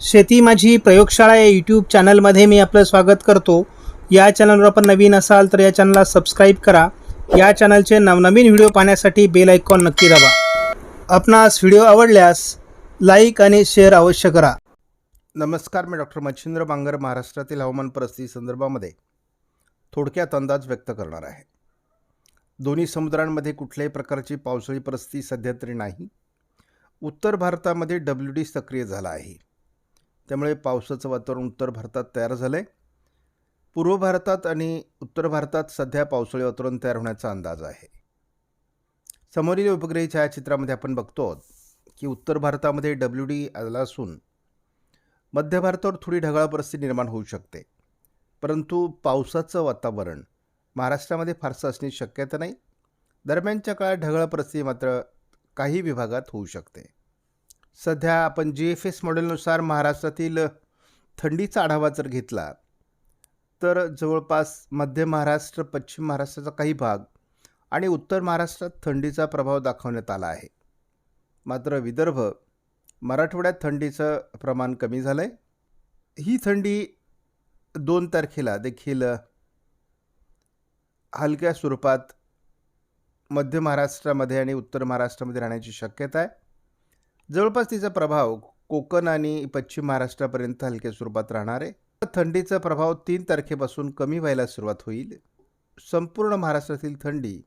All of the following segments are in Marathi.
शेती माझी प्रयोगशाळा या यूट्यूब चॅनलमध्ये मी आपलं स्वागत करतो. या चॅनलवर आपण नवीन असाल तर या चॅनलला सबस्क्राईब करा. या चॅनलचे नवनवीन व्हिडिओ पाहण्यासाठी बेल आयकॉन नक्की दाबा. आपणास व्हिडिओ आवडल्यास लाईक आणि शेअर अवश्य करा. नमस्कार मी डॉक्टर मच्छिंद्र बांगर महाराष्ट्रातील हवामान परिस्थिती संदर्भामध्ये थोडक्यात अंदाज व्यक्त करणार आहे. दोन्ही समुद्रांमध्ये कुठल्याही प्रकारची पावसाळी परिस्थिती सध्या तरी नाही. उत्तर भारतामध्ये डब्ल्यू डी सक्रिय झाला आहे. त्यामुळे पावसाचं वातावरण उत्तर भारतात तयार झालं आहे पूर्व भारतात आणि उत्तर भारतात सध्या पावसाळी वातावरण तयार होण्याचा अंदाज आहे. समोरील उपग्रही छायाचित्रामध्ये आपण बघतो आहोत की उत्तर भारतामध्ये डब्ल्यू डी आला असून मध्य भारतावर थोडी ढगाळ परिस्थिती निर्माण होऊ शकते. परंतु पावसाचं वातावरण महाराष्ट्रामध्ये फारसं असण्याची शक्यता नाही. दरम्यानच्या काळात ढगाळ परिस्थिती मात्र काही विभागात होऊ शकते. सध्या आपण जी एफ एस मॉडेलनुसार महाराष्ट्रातील थंडीचा आढावा जर घेतला तर जवळपास मध्य महाराष्ट्र पश्चिम महाराष्ट्राचा काही भाग आणि उत्तर महाराष्ट्रात थंडीचा प्रभाव दाखवण्यात आला आहे. मात्र विदर्भ मराठवाड्यात थंडीचं प्रमाण कमी झालं आहे ही थंडी दोन तारखेला देखील हलक्या स्वरूपात मध्य महाराष्ट्रामध्ये आणि उत्तर महाराष्ट्रामध्ये राहण्याची शक्यता आहे. जवळपास तिचा प्रभाव कोकण आणि पश्चिम महाराष्ट्रापर्यंत हलक्या स्वरूपात राहणार आहे. थंडीचा प्रभाव तीन तारखेपासून कमी व्हायला सुरुवात होईल. संपूर्ण महाराष्ट्रातील थंडी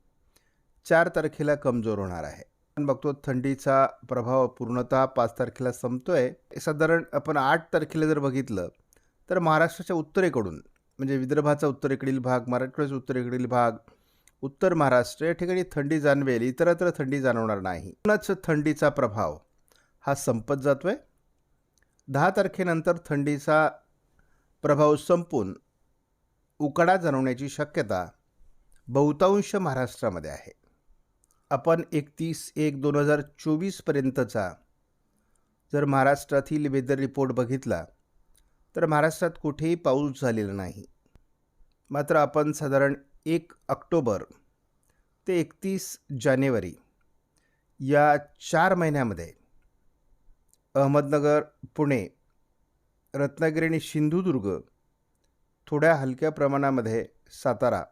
चार तारखेला कमजोर होणार आहे. आपण बघतो थंडीचा प्रभाव पूर्णतः पाच तारखेला संपतोय. साधारण आपण आठ तारखेला जर बघितलं तर महाराष्ट्राच्या उत्तरेकडून म्हणजे विदर्भाचा उत्तरेकडील भाग मराठवाड्याचा उत्तरेकडील भाग उत्तर महाराष्ट्र या ठिकाणी थंडी जाणवेल इतरत्र थंडी जाणवणार नाही. म्हणूनच थंडीचा प्रभाव हा संपत जातो आहे दहा तारखेनंतर थंडीचा प्रभाव संपून उकडा जाणवण्याची शक्यता बहुतांश महाराष्ट्रामध्ये आहे. आपण एकतीस एक दोन हजार चोवीसपर्यंतचा जर महाराष्ट्रातील वेदर रिपोर्ट बघितला तर महाराष्ट्रात कुठेही पाऊस झालेला नाही. मात्र आपण साधारण एक ऑक्टोबर ते एकतीस जानेवारी या चार महिन्यामध्ये अहमदनगर पुणे रत्नागिरी आणि सिंधुदुर्ग थोड्या हलक्या प्रमाणामध्ये सातारा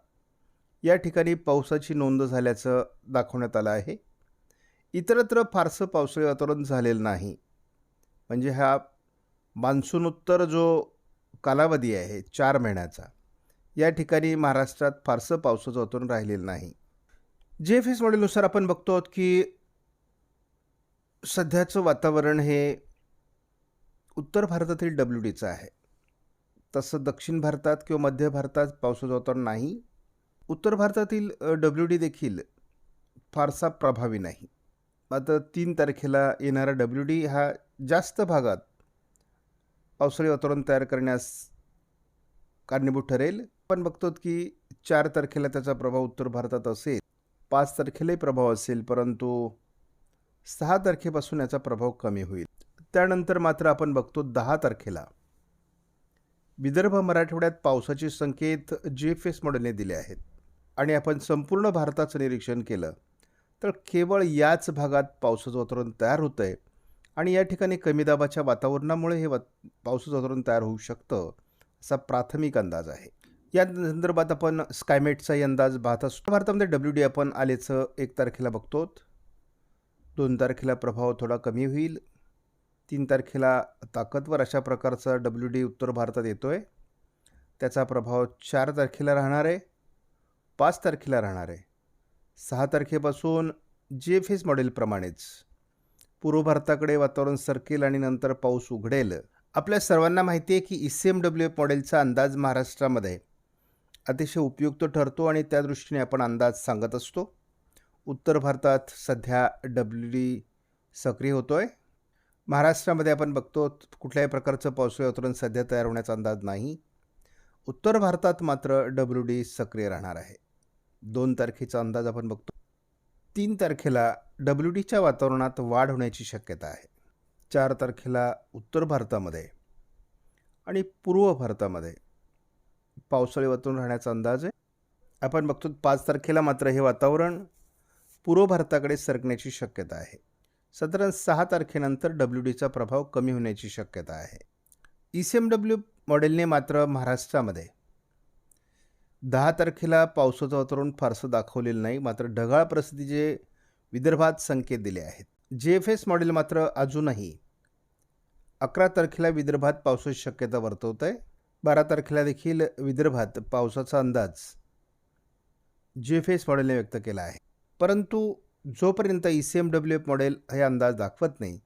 या ठिकाणी पावसाची नोंद झाल्याचं दाखवण्यात आलं आहे. इतरत्र फारसं पावसाळी वातावरण झालेलं नाही. म्हणजे हा मान्सूनोत्तर जो कालावधी आहे चार महिन्याचा या ठिकाणी महाराष्ट्रात फारसं पावसाचं वातावरण राहिलेलं नाही. जे एफ एस मॉडेलनुसार आपण बघतो आहोत की सध्याचं वातावरण हे उत्तर भारतातील डब्ल्यू डीचं आहे. तसं दक्षिण भारतात किंवा मध्य भारतात पावसाचं वातावरण नाही. उत्तर भारतातील डब्ल्यू डी देखील फारसा प्रभावी नाही. मात्र तीन तारखेला येणारा डब्ल्यू डी हा जास्त भागात पावसाळी वातावरण तयार करण्यास कारणीभूत ठरेल. पण बघतो की चार तारखेला त्याचा प्रभाव उत्तर भारतात असेल. पाच तारखेलाही प्रभाव असेल परंतु सहा तारखेपासून याचा प्रभाव कमी होईल. त्यानंतर मात्र आपण बघतो दहा तारखेला. विदर्भ मराठवाड्यात पावसाचे संकेत जी एफ एस मॉडेलने दिले आहेत आणि आपण संपूर्ण भारताचं निरीक्षण केलं तर केवळ याच भागात पावसाचं वातावरण तयार होतं आहे आणि या ठिकाणी कमी दाबाच्या वातावरणामुळे हे वा पावसाचं वातावरण तयार होऊ शकतं असा प्राथमिक अंदाज आहे. या संदर्भात आपण स्कायमेटचाही अंदाज पाहत असतो. भारतामध्ये डब्ल्यू डी आपण आलेचं एक तारखेला बघतो दोन तारखेला प्रभाव थोडा कमी होईल. तीन तारखेला ताकदवर अशा प्रकारचा डब्ल्यू डी उत्तर भारतात येतो आहे त्याचा प्रभाव चार तारखेला राहणार आहे. पाच तारखेला राहणार आहे. सहा तारखेपासून जे एफ एस मॉडेलप्रमाणेच पूर्व भारताकडे वातावरण सरकेल आणि नंतर पाऊस उघडेल. आपल्या सर्वांना माहिती आहे की E C M W F मॉडेलचा अंदाज महाराष्ट्रामध्ये अतिशय उपयुक्त ठरतो आणि त्या दृष्टीने आपण अंदाज सांगत असतो. उत्तर भारतात सध्या डब्ल्यू डी सक्रिय होतो आहे महाराष्ट्रामध्ये आपण बघतो कुठल्याही प्रकारचं पावसाळी वातावरण सध्या तयार होण्याचा अंदाज नाही. उत्तर भारतात मात्र डब्ल्यू डी सक्रिय राहणार आहे. दोन तारखेचा अंदाज आपण बघतो. तीन तारखेला डब्ल्यू डीच्या वातावरणात वाढ होण्याची शक्यता आहे. चार तारखेला उत्तर भारतामध्ये आणि पूर्व भारतामध्ये पावसाळी वातावरण राहण्याचा अंदाज आहे. आपण बघतो पाच तारखेला मात्र हे वातावरण पूर्व भारताकडे सरकण्याची शक्यता आहे. साधारण सहा तारखेनंतर डब्ल्यू डीचा प्रभाव कमी होण्याची शक्यता आहे. ई सी एम डब्ल्यू मॉडेलने मात्र महाराष्ट्रामध्ये दहा तारखेला पावसाचं वातावरण फारसं दाखवलेलं नाही मात्र ढगाळ परिस्थितीचे विदर्भात संकेत दिले आहेत. जे एफ एस मॉडेल मात्र अजूनही अकरा तारखेला विदर्भात पावसाची शक्यता वर्तवत आहे बारा तारखेला देखील विदर्भात पावसाचा अंदाज जे एफ एस मॉडेलने व्यक्त केला आहे. परंतु जोपर्यंत E C M W F model हे अंदाज दाखवत नाही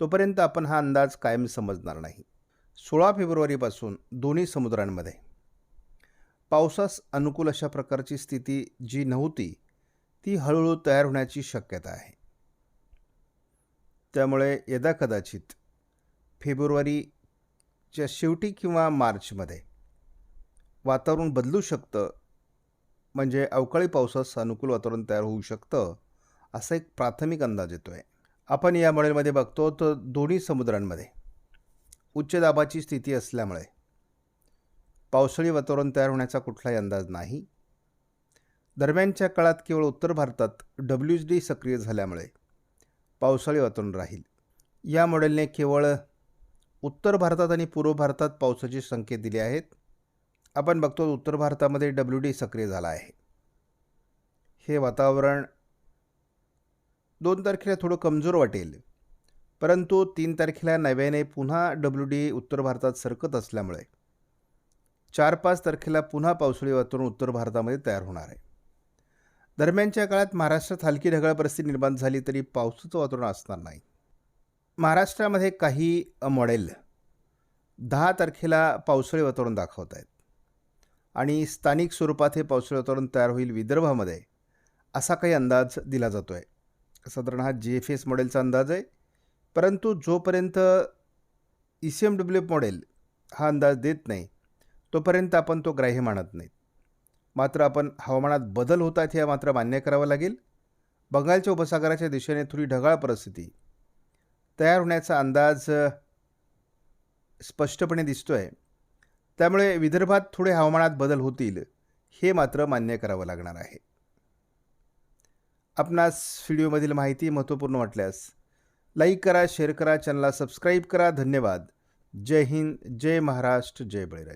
तोपर्यंत आपण हा अंदाज कायम समजणार नाही. सोळा फेब्रुवारीपासून दोन्ही समुद्रांमध्ये. पावसास अनुकूल अशा प्रकारची स्थिती जी नव्हती ती हळूहळू तयार होण्याची शक्यता आहे. त्यामुळे यदा कदाचित फेब्रुवारीच्या शेवटी किंवा मार्चमध्ये वातावरण बदलू शकतं म्हणजे अवकाळी पावसास अनुकूल वातावरण तयार होऊ शकतं असा एक प्राथमिक अंदाज येतो आहे आपण या मॉडेलमध्ये बघतो तर दोन्ही समुद्रांमध्ये उच्च दाबाची स्थिती असल्यामुळे पावसाळी वातावरण तयार होण्याचा कुठलाही अंदाज नाही. दरम्यानच्या काळात केवळ उत्तर भारतात डब्ल्यू डी सक्रिय झाल्यामुळे पावसाळी वातावरण राहील. या मॉडेलने केवळ उत्तर भारतात आणि पूर्व भारतात पावसाचे संकेत दिले आहेत. आपण बघतो उत्तर भारतामध्ये डब्ल्यू डी सक्रिय झाला आहे. हे वातावरण दोन तारखेला थोडं कमजोर वाटेल. परंतु तीन तारखेला नव्याने पुन्हा डब्ल्यू डी उत्तर भारतात सरकत असल्यामुळे चार पाच तारखेला पुन्हा पावसाळी वातावरण उत्तर भारतामध्ये तयार होणार आहे. दरम्यानच्या काळात महाराष्ट्रात हलकी ढगाळ परिस्थिती निर्माण झाली तरी पावसाचं वातावरण असणार नाही. महाराष्ट्रामध्ये काही मॉडेल दहा तारखेला पावसाळी वातावरण दाखवत आहेत. आणि स्थानिक स्वरूपात हे पावसाळी वातावरण तयार होईल विदर्भामध्ये असा काही अंदाज दिला जातो आहे साधारण हा जी एफ एस मॉडेलचा अंदाज आहे. परंतु जोपर्यंत E C M W F model हा अंदाज देत नाही तोपर्यंत आपण तो ग्राह्य मानत नाहीत. मात्र आपण हवामानात बदल होत आहेत हे मात्र मान्य करावं लागेल. बंगालच्या उपसागराच्या दिशेने थोडी ढगाळ परिस्थिती तयार होण्याचा अंदाज स्पष्टपणे दिसतो आहे त्यामुळे विदर्भात थोडे हवामानात बदल होतील हे मात्र मान्य करावं लागणार आहे. आपणास व्हिडिओमधील माहिती महत्त्वपूर्ण वाटल्यास लाईक करा शेअर करा चॅनलला सबस्क्राईब करा. धन्यवाद. जय हिंद जय महाराष्ट्र जय बळीराज.